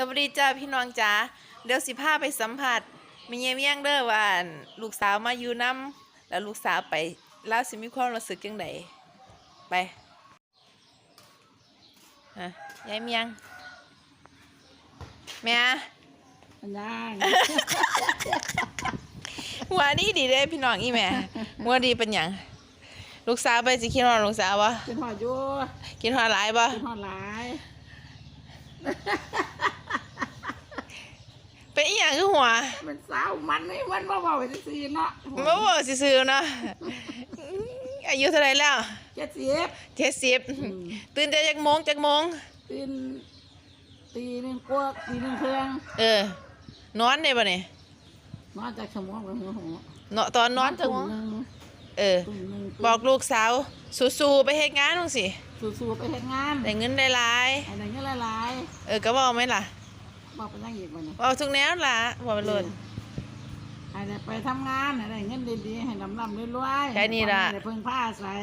สวัสดีจ้าพี่น้องจ้าเดี๋ยวสิพาไปสัมผัสมีเยี่ยมยังเด้อว่าอั่นลูกสาวมาอยู่น้ำแล้วลูกสาวไปแล้วสิมีความรู้สึกจังไดไปฮะยายเมียงแม่มันย่างหัวดีดีเด้พี่น้องอีแม่หัวดีเป็นหยังลูกสาวไปสิคิดฮอดลูกสาวบ่เป็นหอดอยู่คิดฮอดหลายบ่เป็นหอดหลาย เป็นอีหยังคือหัวเป็นสาวมันนี่มันมาบอกไปสิเนาะบ่บ่ซื่อๆเนาะอายุเท่าไหร่แล้วเจ็ดสิบเจ็ดสิบตื่นแต่จักโมงจักโมงตีนตีหนึ่งกวกตีหนึ่งเครื่องเออนอนได้ป่ะเนี่ยนอนจากสมองไปหัวหัวเนาะตอนนอนจักโมงหนึ่งเออตุ่มหนึ่งบอกลูกสาวสู้ๆไปเฮ็ดงานนู่นสิสู้ๆไปเฮ็ดงานได้เงินได้หลายไอ้ไหนเงี้ยหลายเออก็บอกไหมล่ะๆ บอกไปยังอีกวันนี้บอกทุกแนวล่ะบอกไปเลยไอ้ไหนไปทำงานไอ้ไหนเงินดีๆให้ลำลำรวยๆแค่นี้ล่ะไอ้ไหนเพิ่งผ้าใส่